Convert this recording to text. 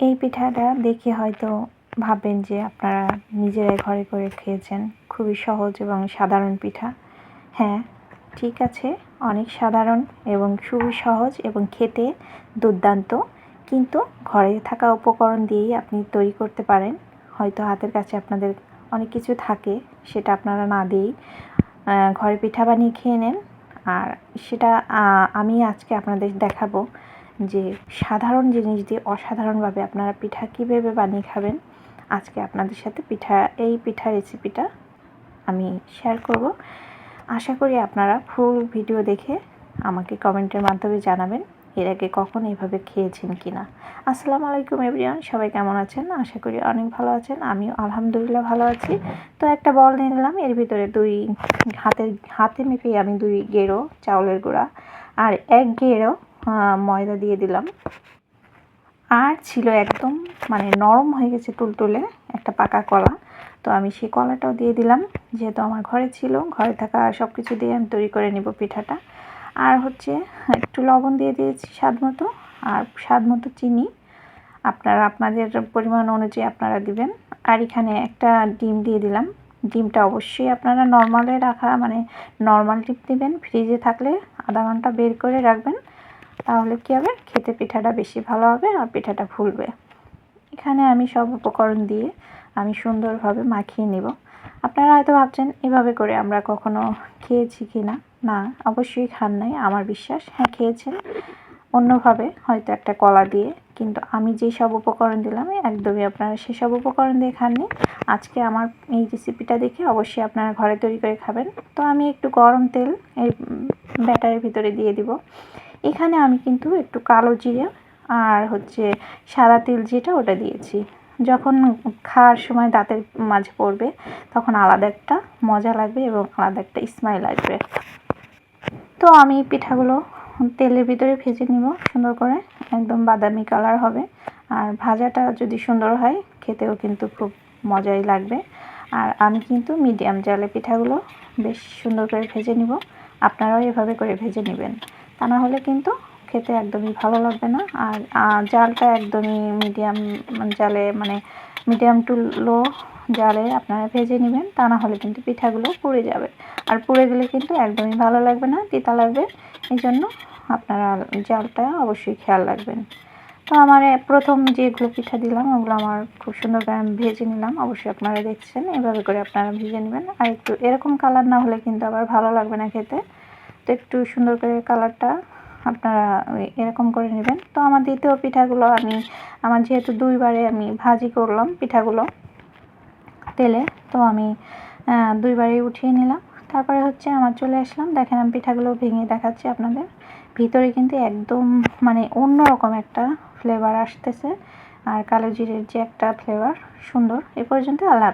এই পিঠাটা দেখে হয়তো ভাববেন যে আপনারা নিজেরাই ঘরে করে খেয়েছেন। খুবই সহজ এবং সাধারণ পিঠা। হ্যাঁ ঠিক আছে, অনেক সাধারণ এবং খুবই সহজ এবং খেতে দুর্দান্ত। কিন্তু ঘরে থাকা উপকরণ দিয়েই আপনি তৈরি করতে পারেন। হয়তো হাতের কাছে আপনাদের অনেক কিছু থাকে, সেটা আপনারা না দিয়েই ঘরে পিঠা বানিয়ে খেয়ে নেন। আর সেটা আমি আজকে আপনাদের দেখাবো। যে সাধারণ জিনিস দিয়ে অসাধারণভাবে আপনারা পিঠা কীভাবে বানিয়ে খাবেন, আজকে আপনাদের সাথে পিঠা, এই পিঠা রেসিপিটা আমি শেয়ার করব। আশা করি আপনারা ফুল ভিডিও দেখে আমাকে কমেন্টের মাধ্যমে জানাবেন, এর আগে কখন এভাবে খেয়েছেন কি না আসসালামু আলাইকুম এভরিওয়ান সবাই কেমন আছেন? আশা করি অনেক ভালো আছেন, আমিও আলহামদুলিল্লাহ ভালো আছি। তো একটা বল নিয়ে নিলাম, এর ভিতরে দুই হাতের, হাতে মেপে আমি দুই গেরো, চাউলের গুঁড়া, আর এক গেরো ময়দা দিয়ে দিলাম। আর ছিল একদম মানে নরম হয়ে গেছে তুলতুলে একটা পাকা কলা। তো আমি সেই কলাটাও দিয়ে দিলাম, যেহেতু আমার ঘরে ছিল, ঘরে থাকা সব কিছু দিয়ে আমি তৈরি করে নেব পিঠাটা। আর হচ্ছে একটু লবণ দিয়ে দিয়েছি স্বাদ মতো, আর স্বাদ মতো চিনি। আপনারা আপনাদের পরিমাণ অনুযায়ী আপনারা দিবেন। আর এখানে একটা ডিম দিয়ে দিলাম। ডিমটা অবশ্যই আপনারা নর্মালে রাখা মানে নর্মাল ডিম দিবেন। ফ্রিজে থাকলে আধা ঘণ্টা বের করে রাখবেন। তাহলে কী হবে? খেতে পিঠাটা বেশি ভালো হবে আর পিঠাটা ফুলবে। এখানে আমি সব উপকরণ দিয়ে আমি সুন্দরভাবে মাখিয়ে নিব। আপনারা হয়তো ভাবছেন, এভাবে করে আমরা কখনো খেয়েছি কি না? না, অবশ্যই খান নাই, আমার বিশ্বাস। হ্যাঁ খেয়েছেন। অন্যভাবে হয়তো একটা কলা দিয়ে, কিন্তু আমি যেই সব উপকরণ দিলাম, একদমই আপনারা সেসব উপকরণ দিয়ে খাননি। আজকে আমার এই রেসিপিটা দেখে অবশ্যই আপনারা ঘরে তৈরি করে খাবেন। তো আমি একটু গরম তেল এই ব্যাটারের ভিতরে দিয়ে দিব। এখানে আমি কিন্তু একটু কালো জিরে আর হচ্ছে সাদা তিল যেটা ওটা দিয়েছি। যখন খাওয়ার সময় দাঁতের মাঝে পড়বে, তখন আলাদা একটা মজা লাগবে এবং আলাদা একটা স্মাইল আসবে। তো আমি পিঠাগুলো তেলের ভিতরে ভেজে নিব, সুন্দর করে। একদম বাদামি কালার হবে। আর ভাজাটা যদি সুন্দর হয়, খেতেও কিন্তু খুব মজাই লাগবে। আর আমি কিন্তু মিডিয়াম জালে পিঠাগুলো বেশ সুন্দর করে ভেজে নিব। আপনারাও এভাবে করে ভেজে নেবেন। তা না হলে কিন্তু খেতে একদমই ভালো লাগবে না। আর জালটা একদমই মিডিয়াম জালে মানে মিডিয়াম টু লো জালে আপনারা ভেজে নেবেন। তা না হলে কিন্তু পিঠাগুলো পুড়ে যাবে। আর পুড়ে গেলে কিন্তু একদমই ভালো লাগবে না, তিতা লাগবে। এই জন্য আপনারা জালটা অবশ্যই খেয়াল রাখবেন। তো আমার প্রথম যেগুলো পিঠা দিলাম, ওগুলো আমার খুব সুন্দর করে আমি ভেজে নিলাম। অবশ্যই আপনারা দেখছেন, এভাবে করে আপনারা ভেজে নেবেন। আর একটু এরকম কালার না হলে কিন্তু আবার ভালো লাগবে না খেতে। একটু সুন্দর করে কালারটা আপনারা এরকম করে নেবেন। তো আমার দ্বিতীয় পিঠাগুলো আমি আমার যেহেতু দুইবারে আমি ভাজি করলাম পিঠাগুলো তেলে তো আমি আহ, দুইবারই উঠিয়ে নিলাম। তারপরে হচ্ছে আমার চলে আসলাম। দেখেন আমি পিঠাগুলো ভেঙে দেখাচ্ছি আপনাদের। ভিতরে কিন্তু একদম মানে অন্যরকম একটা ফ্লেভার আসতেছে। আর কালো জিরের যে একটা ফ্লেভার সুন্দর। এ পর্যন্ত আল্লাহ